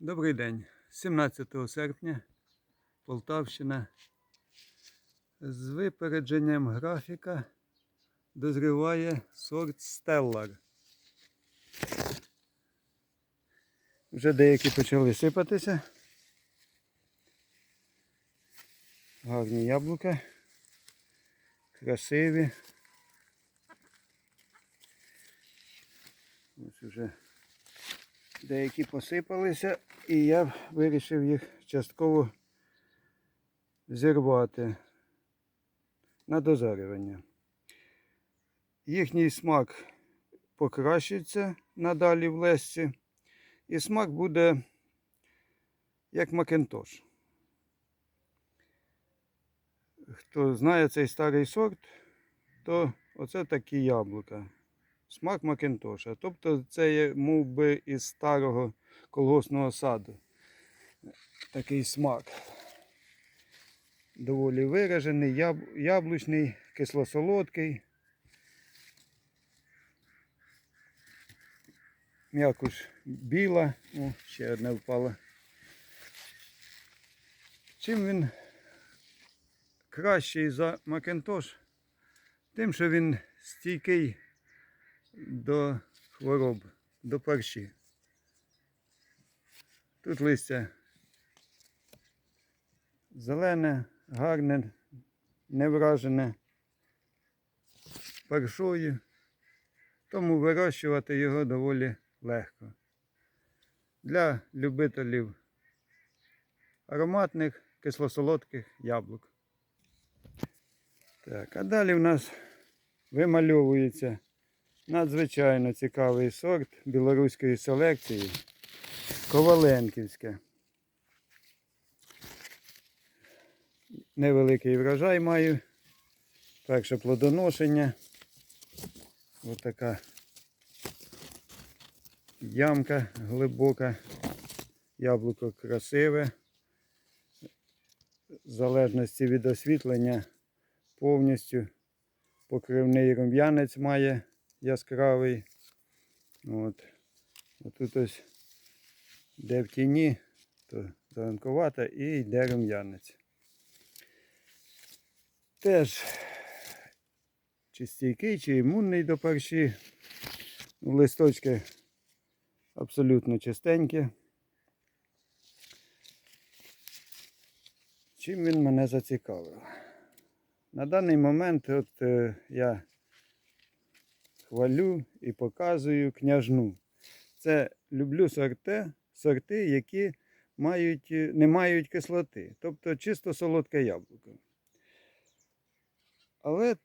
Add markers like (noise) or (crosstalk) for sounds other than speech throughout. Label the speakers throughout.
Speaker 1: Добрий день. 17 серпня Полтавщина. З випередженням графіка дозріває сорт Stellar. Вже деякі почали сипатися. Гарні яблука. Красиві. Ось уже деякі посипалися, і я вирішив їх частково зірвати на дозарювання. Їхній смак покращиться надалі в лесці, і смак буде як макентош. Хто знає цей старий сорт, то оце такі яблука смак Макінтоша. Тобто це є мов би із старого колгосного саду. Такий смак. Доволі виражений, яб... яблучний, кисло-солодкий. М'якуш біла, о, ще одне впало. Чим він кращий за Макінтош? Тим, що він стійкий до хвороб, до парші. Тут листя зелене, гарне, не вражене паршою, тому вирощувати його доволі легко. Для любителів ароматних кисло-солодких яблук. Так, а далі в нас вимальовується Надзвичайно цікавий сорт білоруської селекції. Коваленківське. Невеликий врожай маю. Перше плодоношення. Ось така ямка глибока. Яблуко красиве. В залежності від освітлення повністю покривний рум'янець має яскравий. От. Отут ось де в тіні, то зеленкувата і йде рум'янець. Теж чи стійкий, чи імунний до парші. Ну, Листочки абсолютно чистенькі. Чим він мене зацікавив? На даний момент от е, я хвалю і показую княжну. Це люблю сорти, сорти, які мають, е, не мають кислоти, тобто чисто солодке яблуко. Але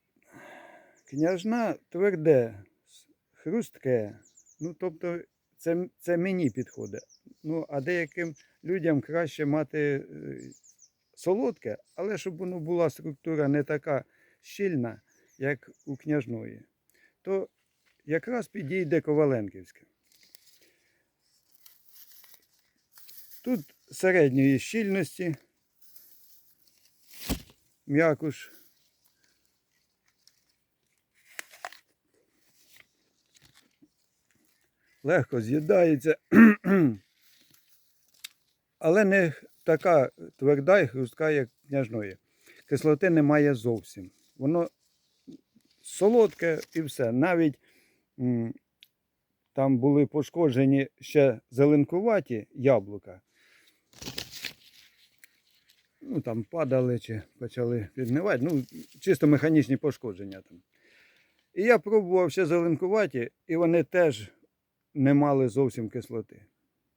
Speaker 1: княжна тверде, хрустке, ну тобто це, це мені підходить. Ну, а деяким людям краще мати е, солодке, але щоб воно була структура не така щільна, як у княжної, то якраз підійде Коваленківське. Тут середньої щільності, м'якуш. Легко з'їдається, (clears throat) але не така тверда і хрустка, як княжної. Кислоти немає зовсім. Воно солодке і все. Навіть там були пошкоджені ще зеленкуваті яблука. Ну, там падали чи почали підгнивати. Ну, чисто механічні пошкодження там. І я пробував ще зеленкуваті, і вони теж не мали зовсім кислоти.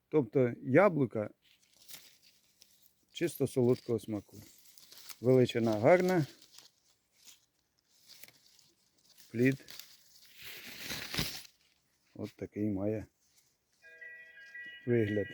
Speaker 1: Тобто яблука чисто солодкого смаку. Величина гарна. Плід. От такий має вигляд.